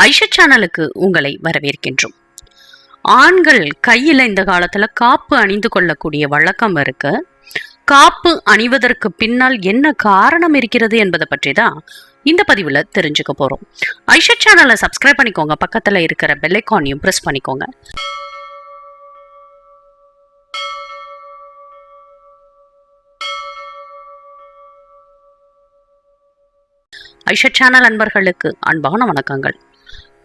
ஐஷா சேனலுக்கு உங்களை வரவேற்கின்றோம். ஆண்கள் கையில இந்த காலத்துல காப்பு அணிந்து கொள்ளக்கூடிய வழக்கம் இருக்கு. காப்பு அணிவதற்கு பின்னால் என்ன காரணம் இருக்கிறது என்பதை பற்றி தான் இந்த பதிவுல தெரிஞ்சுக்க போறோம். ஐஷா சேனலை சப்ஸ்கிரைப் பண்ணிக்கோங்க. பக்கத்துல இருக்கிற பெல்லைக்கானையும் ப்ரெஸ் பிரஸ் பண்ணிக்கோங்க. ஐஷா சேனல் அன்பர்களுக்கு அன்பான வணக்கங்கள்.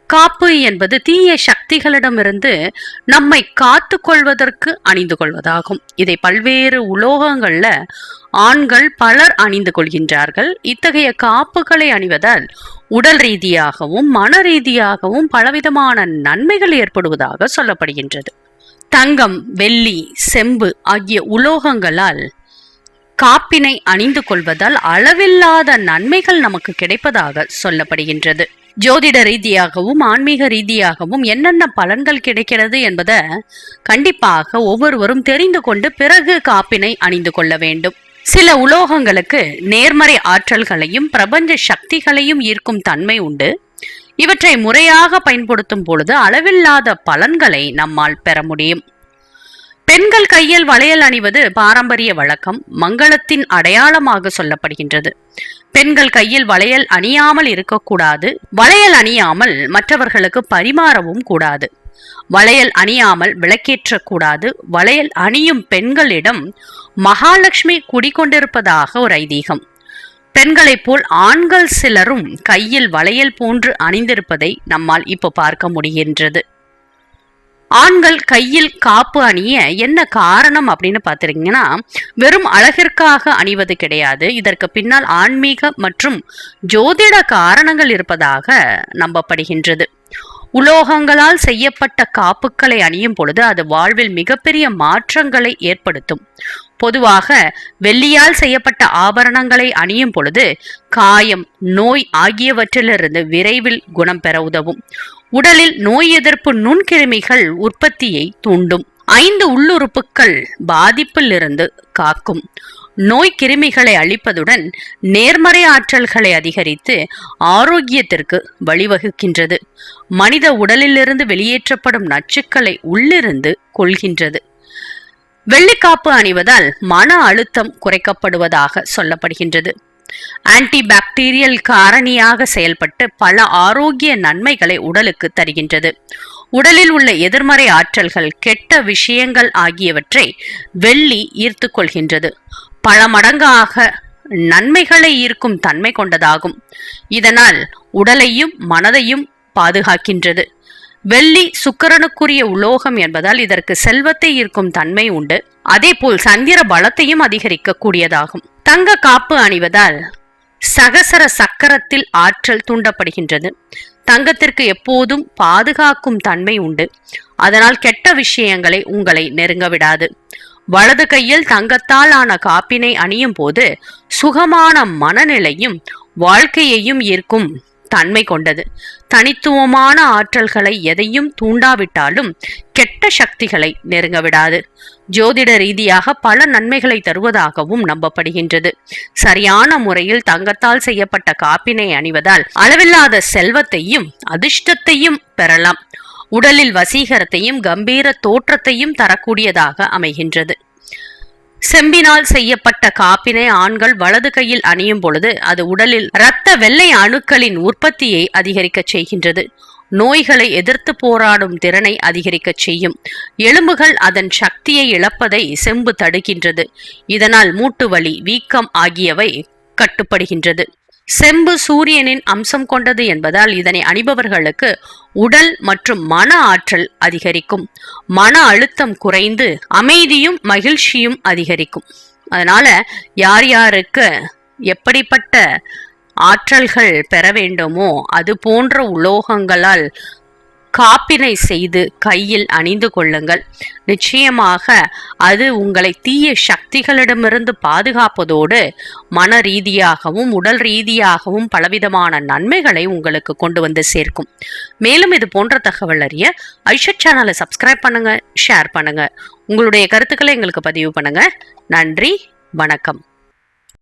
காப்பு என்பது தீய சக்திகளிடமிருந்து நம்மை காத்து கொள்வதற்கு அணிந்து கொள்வதாகும். இதை பல்வேறு உலோகங்கள்ல ஆண்கள் பலர் அணிந்து கொள்கின்றார்கள். இத்தகைய காப்புகளை அணிவதால் உடல் ரீதியாகவும் மன ரீதியாகவும் பலவிதமான நன்மைகள் ஏற்படுவதாக சொல்லப்படுகின்றது. தங்கம் வெள்ளி செம்பு ஆகிய உலோகங்களால் காப்பினை அணிந்து கொள்வதால் அளவில்லாத நன்மைகள் நமக்கு கிடைப்பதாக சொல்லப்படுகின்றது. ஜோதிட ரீதியாகவும் ஆன்மீக ரீதியாகவும் என்னென்ன பலன்கள் கிடைக்கிறது என்பதை கண்டிப்பாக ஒவ்வொருவரும் தெரிந்து கொண்டு பிறகு காப்பினை அணிந்து கொள்ள வேண்டும். சில உலோகங்களுக்கு நேர்மறை ஆற்றல்களையும் பிரபஞ்ச சக்திகளையும் ஈர்க்கும் தன்மை உண்டு. இவற்றை முறையாக பயன்படுத்தும் பொழுது அளவில்லாத பலன்களை நம்மால் பெற முடியும். பெண்கள் கையில் வளையல் அணிவது பாரம்பரிய வழக்கம் மங்களத்தின் அடையாளமாக சொல்லப்படுகின்றது. பெண்கள் கையில் வளையல் அணியாமல் இருக்கக்கூடாது வளையல் அணியாமல் மற்றவர்களுக்கு பரிமாறவும் கூடாது. வளையல் அணியாமல் விளக்கேற்றக்கூடாது வளையல் அணியும் பெண்களிடம் மகாலட்சுமி குடிக்கொண்டிருப்பதாக ஒரு ஐதீகம். பெண்களைப் போல் ஆண்கள் சிலரும் கையில் வளையல் போன்று அணிந்திருப்பதை நம்மால் இப்போ பார்க்க முடிகின்றது. ஆண்கள் கையில் காப்பு அணிய என்ன காரணம் அப்படின்னு பார்த்துருங்கன்னா வெறும் அழகிற்காக அணிவது கிடையாது. இதற்கு பின்னால் ஆன்மீக மற்றும் ஜோதிட காரணங்கள் இருப்பதாக நம்பப்படுகின்றது. உலோகங்களால் செய்யப்பட்ட காப்புக்களை அணியும் பொழுது அது வாழ்வில் மிகப்பெரிய மாற்றங்களை ஏற்படுத்தும். பொதுவாக வெள்ளியால் செய்யப்பட்ட ஆபரணங்களை அணியும் பொழுது காயம் நோய் ஆகியவற்றிலிருந்து விரைவில் குணம் பெற உதவும். உடலில் நோய் எதிர்ப்பு நுண்கிருமிகள் உற்பத்தியை தூண்டும். ஐந்து உள்ளுறுப்புகள் பாதிப்பில் இருந்து காக்கும். நோய் கிருமிகளை அழிப்பதுடன் நேர்மறை ஆற்றல்களை அதிகரித்து ஆரோக்கியத்திற்கு வழிவகுக்கின்றது. மனித உடலிலிருந்து வெளியேற்றப்படும் நச்சுக்களை உள்ளிருந்து கொள்கின்றது வெள்ளிக்காப்பு அணிவதால் மன அழுத்தம் குறைக்கப்படுவதாக சொல்லப்படுகின்றது. ஆன்டி பாக்டீரியல் காரணியாக செயல்பட்டு பல ஆரோக்கிய நன்மைகளை உடலுக்கு தருகின்றது. உடலில் உள்ள எதிர்மறை ஆற்றல்கள் கெட்ட விஷயங்கள் ஆகியவற்றை வெள்ளி ஈர்த்து கொள்கின்றது. பல மடங்காக நன்மைகளை ஈர்க்கும் தன்மை கொண்டதாகும். இதனால் உடலையும் மனதையும் பாதுகாக்கின்றது. வெள்ளி சுக்கரனுக்குரிய உலோகம் என்பதால் இதற்கு செல்வத்தை ஈர்க்கும் தன்மை உண்டு. அதேபோல் சந்திர பலத்தையும் அதிகரிக்க கூடியதாகும் தங்க காப்பு அணிவதால் சகசர சக்கரத்தில் ஆற்றல் தூண்டப்படுகின்றது. தங்கத்திற்கு எப்போதும் பாதுகாக்கும் தன்மை உண்டு. அதனால் கெட்ட விஷயங்களை உங்களை நெருங்க விடாது. வலது கையில் தங்கத்தால் ஆன காப்பினை அணியும் போது சுகமான மனநிலையும் வாழ்க்கையையும் ஈர்க்கும் தன்மை கொண்டது. தனித்துவமான ஆற்றல்களை எதையும் தூண்டாவிட்டாலும் கெட்ட சக்திகளை நெருங்க விடாது. ஜோதிட ரீதியாக பல நன்மைகளை தருவதாகவும் நம்பப்படுகின்றது. சரியான முறையில் தங்கத்தால் செய்யப்பட்ட காப்பினை அணிவதால் அளவில்லாத செல்வத்தையும் அதிர்ஷ்டத்தையும் பெறலாம். உடலில் வசீகரத்தையும் கம்பீர தோற்றத்தையும் தரக்கூடியதாக அமைகின்றது. செம்பினால் செய்யப்பட்ட காப்பினை ஆண்கள் வலது கையில் அணியும் பொழுது அது உடலில் இரத்த வெள்ளை அணுக்களின் உற்பத்தியை அதிகரிக்கச் செய்கின்றது. நோய்களை எதிர்த்து போராடும் திறனை அதிகரிக்கச் செய்யும். எலும்புகள் அதன் சக்தியை இழப்பதை செம்பு தடுக்கின்றது. இதனால் மூட்டு வலி வீக்கம் ஆகியவை கட்டுப்படுகின்றது. செம்பு சூரியனின் அம்சம் கொண்டது என்பதால் இதனை அணிபவர்களுக்கு உடல் மற்றும் மன ஆற்றல் அதிகரிக்கும். மன அழுத்தம் குறைந்து அமைதியும் மகிழ்ச்சியும் அதிகரிக்கும். அதனால யார் யாருக்கு எப்படிப்பட்ட ஆற்றல்கள் பெற வேண்டுமோ அது போன்ற உலோகங்களால் காப்பினை செய்து கையில் அணிந்து கொள்ளுங்கள். நிச்சயமாக அது உங்களை தீய சக்திகளிடமிருந்து பாதுகாப்பதோடு மன ரீதியாகவும் உடல் ரீதியாகவும் பலவிதமான நன்மைகளை உங்களுக்கு கொண்டு வந்து சேர்க்கும். மேலும் இது போன்ற தகவல் அறிய ஐஷத் சேனலை சப்ஸ்கிரைப் பண்ணுங்க ஷேர் பண்ணுங்க. உங்களுடைய கருத்துக்களை எங்களுக்கு பதிவு பண்ணுங்க. நன்றி வணக்கம்.